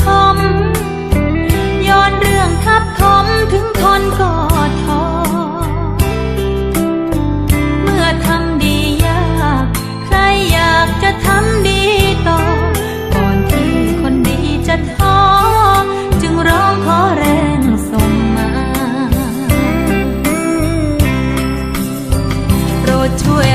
ชมย้อนเรื่องทับถมถึงคนกอดทอ เมื่อทำดียาก ใครอยากจะทำดีต่อ ก่อนที่คนดีจะท้อ จึงร้องขอแรงส่งมา โปรดช่วย